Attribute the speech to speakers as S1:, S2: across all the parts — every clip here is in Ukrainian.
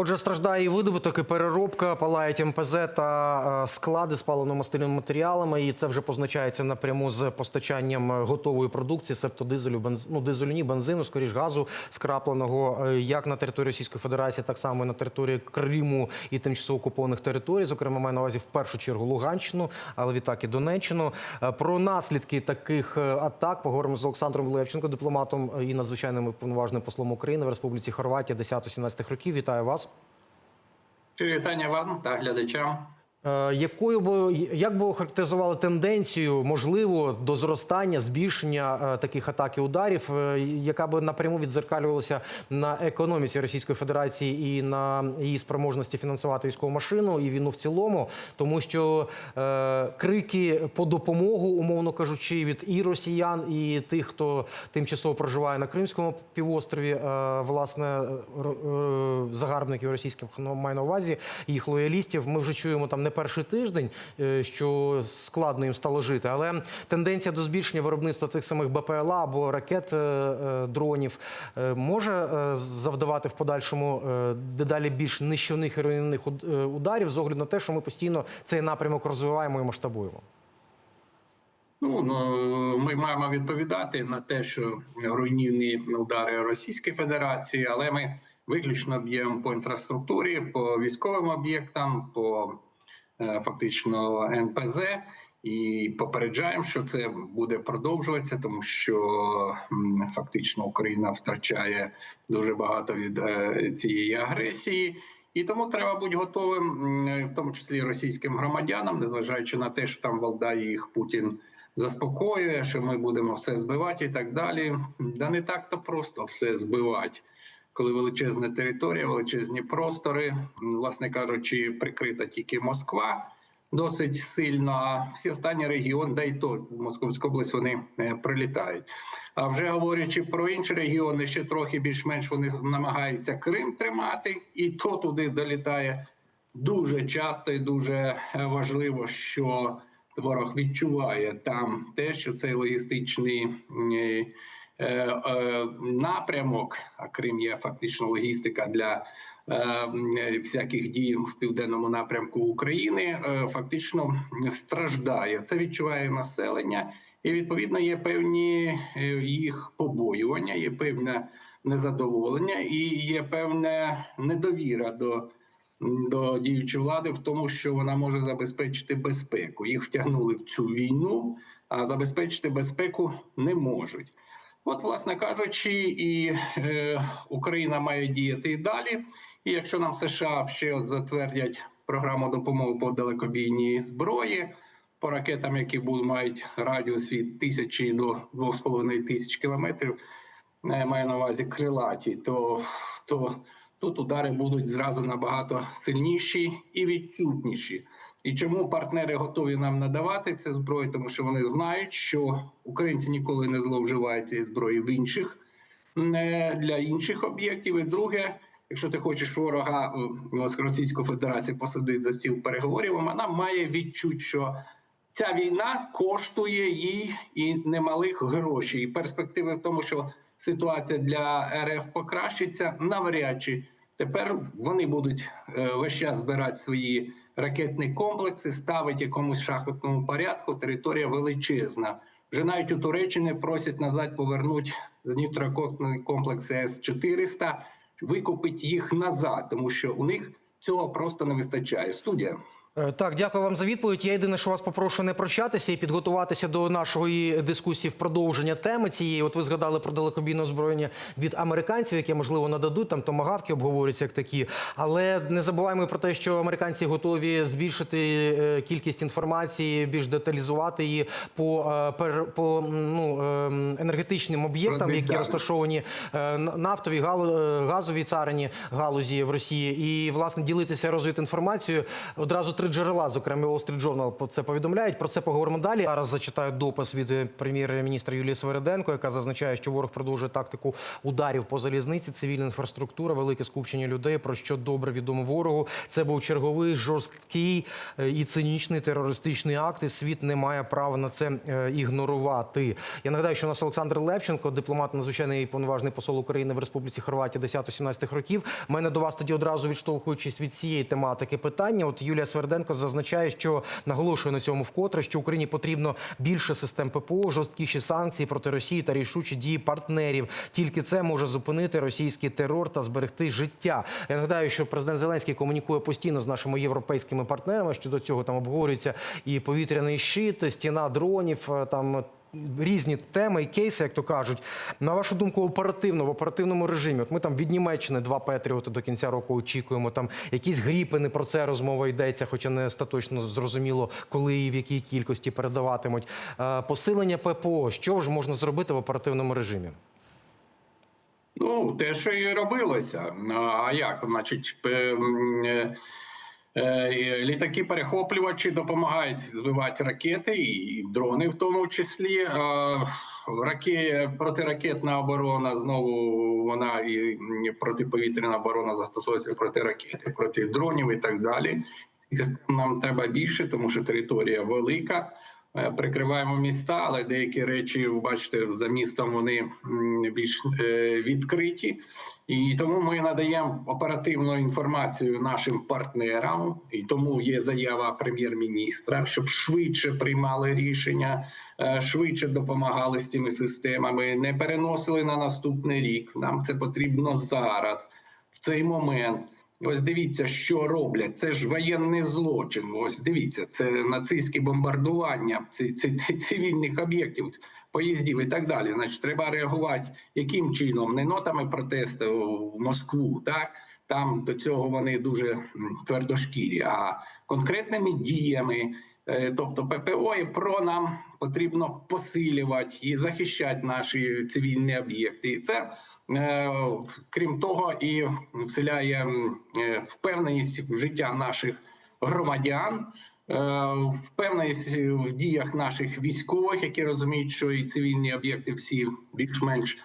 S1: Отже, страждає і видобуток, і переробка, палають МПЗ та е, склади з паливно-мастильними матеріалами. І це вже позначається напряму з постачанням е, готової продукції, себто дизелю, бенз... ну, дизелю, ні, бензину, скоріш газу скрапленого, е, як на території Російської Федерації, так само і на території Криму і тимчасово окупованих територій. Зокрема, маю на увазі в першу чергу Луганщину, але відтак і Донеччину. Про наслідки таких атак поговоримо з Олександром Левченко, дипломатом і надзвичайним повноважним послом України в Республіці Хорватія 10-17 років. Вітаю вас.
S2: Щирі вітання вам та глядачам.
S1: Е, Якою би як би охарактеризували тенденцію, можливо, до зростання, збільшення е, таких атак і ударів, е, яка би напряму відзеркалювалася на економіці Російської Федерації і на її спроможності фінансувати військову машину і війну в цілому, тому що е, крики по допомогу, умовно кажучи, від і росіян, і тих, хто тимчасово проживає на Кримському півострові, е, власне, е, загарбників російських ну, маю на увазі, їх лоялістів. Ми вже чуємо там не перший тиждень, е, що складно їм стало жити. Але тенденція до збільшення виробництва тих самих БПЛА або ракет е, е, дронів може завдавати в подальшому дедалі більш нищівних і руйнівних ударів з огляду на те, що ми постійно цей напрямок розвиваємо і масштабуємо.
S2: Ну, ну ми маємо відповідати на те, що руйнівні удари Російської Федерації, але ми виключно б'ємо по інфраструктурі, по військовим об'єктам, по фактично НПЗ. І попереджаємо, що це буде продовжуватися, тому що фактично Україна втрачає дуже багато від е, цієї агресії, і тому треба бути готовим, в тому числі російським громадянам, незважаючи на те, що там валдає їх Путін заспокоює, що ми будемо все збивати і так далі. Да не так то просто все збивати. Коли величезна територія, величезні простори, власне кажучи, прикрита тільки Москва досить сильно. А всі останні регіони, да й то в Московську область вони е, прилітають. А вже говорячи про інші регіони, ще трохи більш-менш вони намагаються Крим тримати, і то туди долітає дуже часто і дуже е, важливо, що ворог відчуває там те, що цей логістичний. Е, е, Напрямок, а Крим є фактично логістика для е, всяких дій в південному напрямку України, фактично страждає. Це відчуває населення, і відповідно є певні їх побоювання, є певне незадоволення і є певна недовіра до до діючої влади в тому, що вона може забезпечити безпеку. Їх втягнули в цю війну, а забезпечити безпеку не можуть. От, власне кажучи, і е, Україна має діяти і далі. І якщо нам США ще от затвердять програму допомоги по далекобійній зброї, по ракетам, які будуть мають радіус від тисячі до двох з половиною тисяч кілометрів, е, маю на увазі крилаті, то, то тут удари будуть зразу набагато сильніші і відчутніші. І чому партнери готові нам надавати цю зброю? Тому що вони знають, що українці ніколи не зловживають цієї зброї в інших е, для інших об'єктів. І друге, якщо ти хочеш ворога Російської Федерації посадити за стіл переговорів, вона має відчути, що ця війна коштує їй і немалих грошей. І перспективи в тому, що ситуація для РФ покращиться, навряд чи тепер вони будуть е, весь час збирати свої ракетні комплекси, ставить якомусь шахматному порядку. Територія величезна. Вже навіть у Туреччині просять назад повернути зенітно-ракетні комплекси С-400, викупити їх назад, тому що у них цього просто не вистачає. Студія.
S1: Е, Так, дякую вам за відповідь. Я єдине, що вас попрошу не прощатися і підготуватися до нашої дискусії в продовження теми цієї. От ви згадали про далекобійне озброєння від американців, яке можливо нададуть там томагавки, обговорюються як такі. Але не забуваємо про те, що американці готові збільшити е, кількість інформації, більш деталізувати її по, е, по ну, е, енергетичним об'єктам, які розташовані нафтові газові царині галузі в Росії, і власне ділитися розвідінформацією. Одразу три джерела, зокрема Wall Street Journal, це повідомляють. Про це поговоримо далі. Зараз зачитаю допис від е, прем'єр-міністра Юлії Свериденко, яка зазначає, що ворог продовжує тактику ударів по залізниці, цивільна інфраструктура, велике скупчення людей. Про що добре відомо ворогу. Це був черговий жорсткий е, і цинічний терористичний акт. І світ не має права на це е, ігнорувати. Я нагадаю, що у нас Олександр Левченко, дипломат, надзвичайний і повноважний посол України в Республіці Хорватія 10-17 років. Мене до вас тоді одразу відштовхуючись від цієї тематики питання. От Юлія Сверденко зазначає, що наголошує на цьому вкотре, що Україні потрібно більше систем ППО, жорсткіші санкції проти Росії та рішучі дії партнерів. Тільки це може зупинити російський терор та зберегти життя. Я нагадаю, що президент Зеленський комунікує постійно з нашими європейськими партнерами. Щодо цього там обговорюється і повітряний щит, стіна дронів. е, Там різні теми і кейси, як то кажуть. На вашу думку, оперативно в оперативному режимі. От ми там від Німеччини два Петріоти до кінця року очікуємо. Там якісь гріпини про це розмова йдеться, хоча не остаточно зрозуміло, коли і в якій кількості передаватимуть. Е, Посилення ППО. Що ж можна зробити в оперативному режимі?
S2: Ну, те, що і робилося. А як? Значить, е, літаки перехоплювачі допомагають збивати ракети і дрони, в тому числі. Е, Раке, протиракетна оборона знову вона і протиповітряна оборона застосовується проти ракети, проти дронів і так далі. Нам треба більше, тому що територія велика. Е, Прикриваємо міста, але деякі речі, бачите, за містом вони більш е, відкриті, і тому ми надаємо оперативну інформацію нашим партнерам. І тому є заява прем'єр-міністра, щоб швидше приймали рішення, е, швидше допомагали з цими системами, не переносили на наступний рік. Нам це потрібно зараз, в цей момент. Ось дивіться, що роблять. Це ж воєнний злочин. Ось дивіться, це нацистське бомбардування цивільних об'єктів, поїздів і так далі. Значить, треба реагувати яким чином? Не нотами протесту в Москву, так там до цього вони дуже твердошкірі, а конкретними діями. Е, Тобто ППО і ПРО нам потрібно посилювати і захищати наші цивільні об'єкти. І це е, крім того, і вселяє е, впевненість в життя наших громадян, е, впевненість в діях наших військових, які розуміють, що і цивільні об'єкти всі більш-менш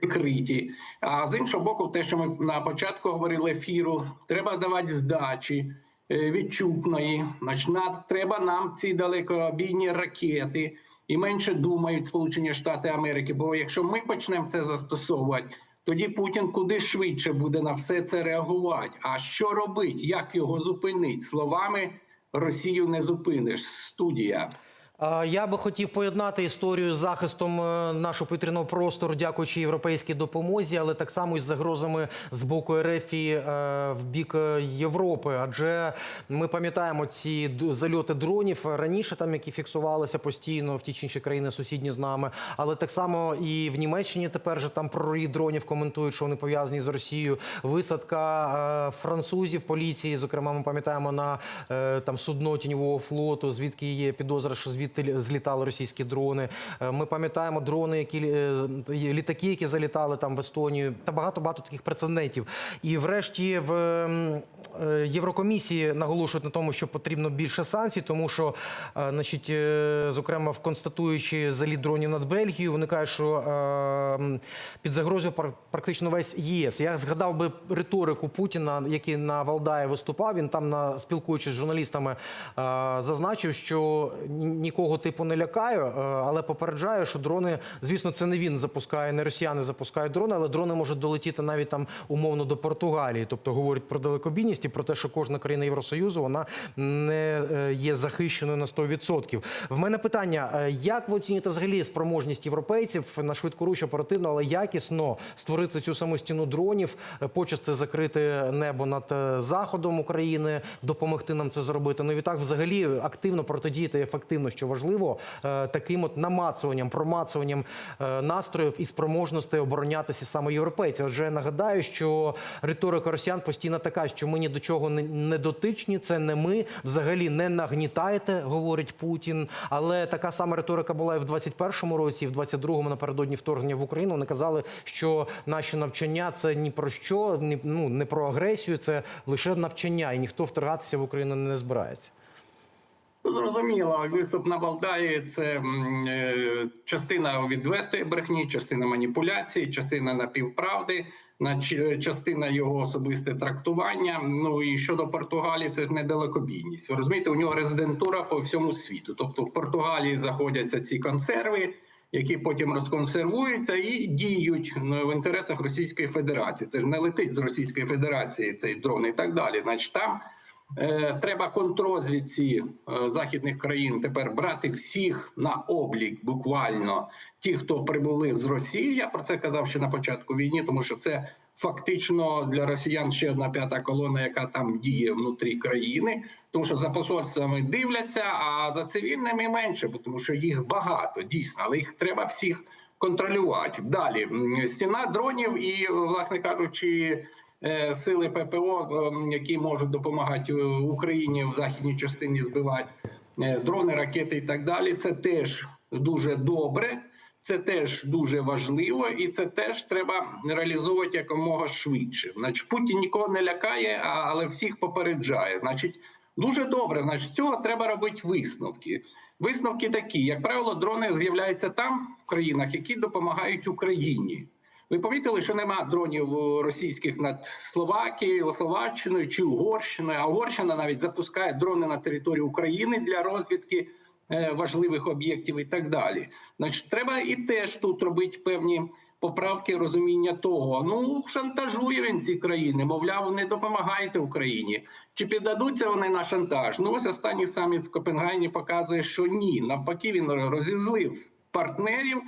S2: прикриті. А з іншого боку, те, що ми на початку говорили ефіру, треба давати здачі відчутної. Значить, треба нам ці далекобійні ракети і менше думають Сполучені Штати Америки. Бо якщо ми почнемо це застосовувати, тоді Путін куди швидше буде на все це реагувати. А що робить? Як його зупинить? Словами Росію не зупиниш. Студія.
S1: Я би хотів поєднати історію з захистом е, нашого повітряного простору, дякуючи європейській допомозі, але так само і з загрозами з боку РФ і, е, в бік е, Європи. Адже ми пам'ятаємо ці зальоти дронів раніше, там які фіксувалися постійно в ті чи інші країни сусідні з нами. Але так само і в Німеччині тепер же там пророї дронів коментують, що вони пов'язані з Росією. Висадка французів поліції, зокрема, ми пам'ятаємо на там судно тіньового флоту, звідки є підозра, що звідти злітали російські дрони. Е, Ми пам'ятаємо дрони, які е, літаки, які залітали там в Естонію, та багато багато таких прецедентів. І врешті в е, Єврокомісії наголошують на тому, що потрібно більше санкцій, тому що, значить, зокрема, в констатуючи заліт дронів над Бельгією, вони кажуть, що під загрозою пр- практично весь ЄС. Я згадав би риторику Путіна, який на Валдаї виступав. Він там на спілкуючись з журналістами, зазначив, що ні- нікого типу не лякаю, е, але попереджаю, що дрони, звісно, це не він запускає, не росіяни запускають дрони, але дрони можуть долетіти навіть там умовно до Португалії. Тобто говорить про далекобійність і про те, що кожна країна Євросоюзу вона не е, є захищеною на 100%. В мене питання: е, як ви оцінюєте взагалі спроможність європейців на швидкоруч оперативно, але якісно створити цю саму дронів, почасти закрити небо над заходом України, допомогти нам це зробити? Ну і так взагалі активно протидіяти ефективно, що важливо, е, таким от намацуванням, промацуванням е, настроїв і спроможностей оборонятися саме європейці. Отже, я нагадаю, що риторика росіян постійно така, що ми ні до чого не, дотичні, це не ми. Взагалі не нагнітайте, говорить Путін. Але така сама риторика була і в 21-му році, і в 22-му напередодні вторгнення в Україну. Вони казали, що наші навчання це ні про що, ні, ну не про агресію, це лише навчання, і ніхто вторгатися в Україну не збирається.
S2: Ну, Зрозуміло, виступ на Валдаї це е, частина відвертої брехні, частина маніпуляції, частина напівправди, частина його особисте трактування. Ну і щодо Португалії, це ж недалекобійність. Ви розумієте, у нього резидентура по всьому світу. Тобто в Португалії знаходяться ці консерви, які потім розконсервуються і діють ну, в інтересах Російської Федерації. Це ж не летить з Російської Федерації цей дрон і так далі. Значить, там Треба контррозвідці е, західних країн тепер брати всіх на облік, буквально ті, хто прибули з Росії. Я про це казав ще на початку війни, тому що це фактично для росіян ще одна п'ята колона, яка там діє внутрі країни. Тому що за посольствами дивляться, а за цивільними менше, тому що їх багато дійсно, але їх треба всіх контролювати. Далі стіна дронів і, власне кажучи. Е, Сили ППО, е, які можуть допомагати е, Україні в західній частині збивати е, дрони, ракети і так далі. Це теж дуже добре, це теж дуже важливо, і це теж треба реалізовувати якомога швидше. Значить, Путін нікого не лякає, але всіх попереджає. Значить, дуже добре. Значить, з цього треба робити висновки. Висновки такі: як правило, дрони з'являються там в країнах, які допомагають Україні. Ви помітили, що нема дронів російських над Словакією, Словаччиною чи Угорщиною. А Угорщина навіть запускає дрони на територію України для розвідки е, важливих об'єктів і так далі. Значить, треба і теж тут робити певні поправки розуміння того. Ну шантажує він ці країни. Мовляв, не допомагайте Україні. Чи піддадуться вони на шантаж? Ну ось останній саміт в Копенгагені показує, що ні. Навпаки, він розізлив партнерів.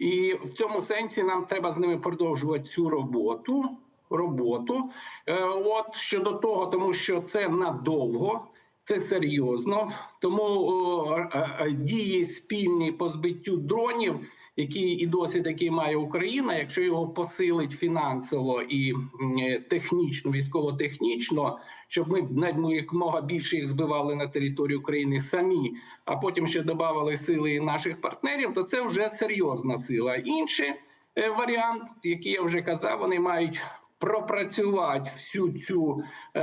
S2: І в цьому сенсі нам треба з ними продовжувати цю роботу. Роботу, Е, от щодо того, тому що це надовго, це серйозно. Тому о, е, е, дії спільні по збиттю дронів, які і досвід, який має Україна, якщо його посилить фінансово і е, технічно, військово-технічно, щоб ми навіть якомога більше їх збивали на території України самі, а потім ще додавали сили наших партнерів, то це вже серйозна сила. Інший е, варіант, який я вже казав, вони мають пропрацювати всю цю е,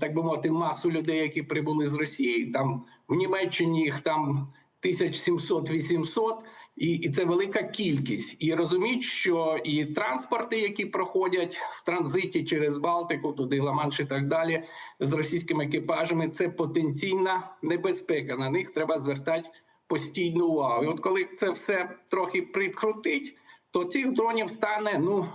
S2: так би мовити масу людей, які прибули з Росії. Там в Німеччині їх там 1700-800, і, і це велика кількість. І розуміть, що і транспорти, які проходять в транзиті через Балтику, туди Ла-Манш і так далі, з російськими екіпажами, це потенційна небезпека. На них треба звертати постійну увагу. І от коли це все трохи прикрутить, то цих дронів стане ну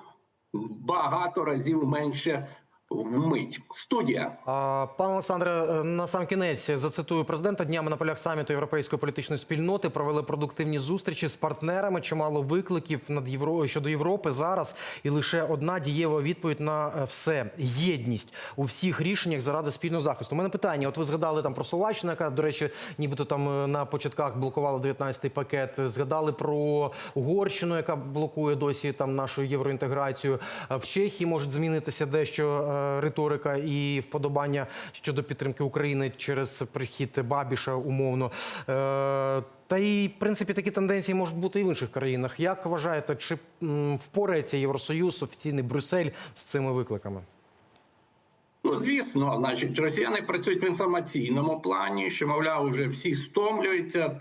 S2: багато разів менше вмить. Студія.
S1: А, Пане Олександре, е, на сам кінець зацитую президента днями на полях саміту Європейської політичної спільноти провели продуктивні зустрічі з партнерами. Чимало викликів над Євро... щодо Європи зараз, і лише одна дієва відповідь на е, все єдність у всіх рішеннях заради спільного захисту. У мене питання: от ви згадали там про Словаччину, яка, до речі, нібито там е, на початках блокувала 19-й пакет. Згадали про Угорщину, яка блокує досі там нашу євроінтеграцію. В Чехії можуть змінитися дещо риторика і вподобання щодо підтримки України через прихід Бабіша умовно. Е, Та й в принципі такі тенденції можуть бути і в інших країнах. Як вважаєте, чи впорається Євросоюз, офіційний Брюссель з цими викликами?
S2: Ну, звісно, значить, росіяни працюють в інформаційному плані, що мовляв, вже всі стомлюються,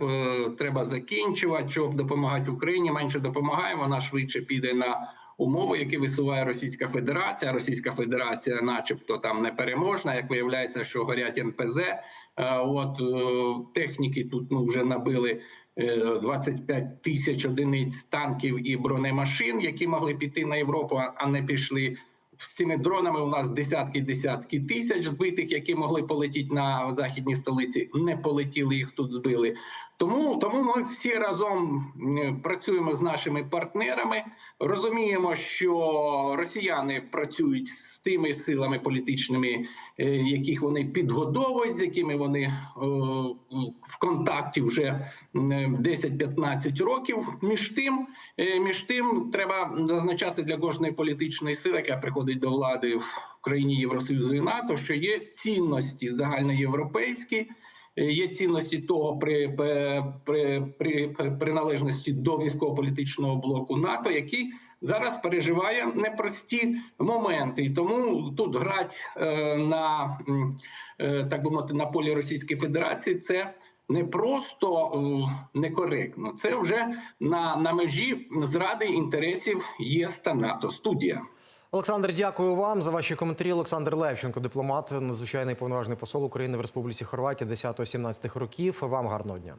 S2: треба закінчувати, щоб допомагати Україні. Менше допомагає, вона швидше піде на умови, які висуває Російська Федерація. Російська Федерація, начебто, там не переможна. Як виявляється, що горять НПЗ. Е, От е, техніки тут ну вже набили. е, 25 тисяч одиниць танків і бронемашин, які могли піти на Європу, а- не пішли. з цими дронами у нас десятки десятки тисяч збитих, які могли полетіти на західній столиці, не полетіли, їх тут збили. Тому, тому ми всі разом працюємо з нашими партнерами. Розуміємо, що росіяни працюють з тими силами політичними, е, яких вони підгодовують, з якими вони е, в контакті вже м, 10-15 років. Між тим, е, між тим, треба зазначати для кожної політичної сили, яка приходить до влади в країні Євросоюзу і НАТО, що є цінності загальноєвропейські. Е, Є цінності того при, при, при, при приналежності до військово-політичного блоку НАТО, який зараз переживає непрості моменти, і тому тут грати е, на е, так би мовити на полі Російської Федерації це не просто некоректно, це вже на, на межі зради інтересів ЄС та НАТО. Студія.
S1: Олександр, дякую вам за ваші коментарі. Олександр Левченко, дипломат, надзвичайний повноважний посол України в Республіці Хорватія 10-17 років. Вам гарного дня.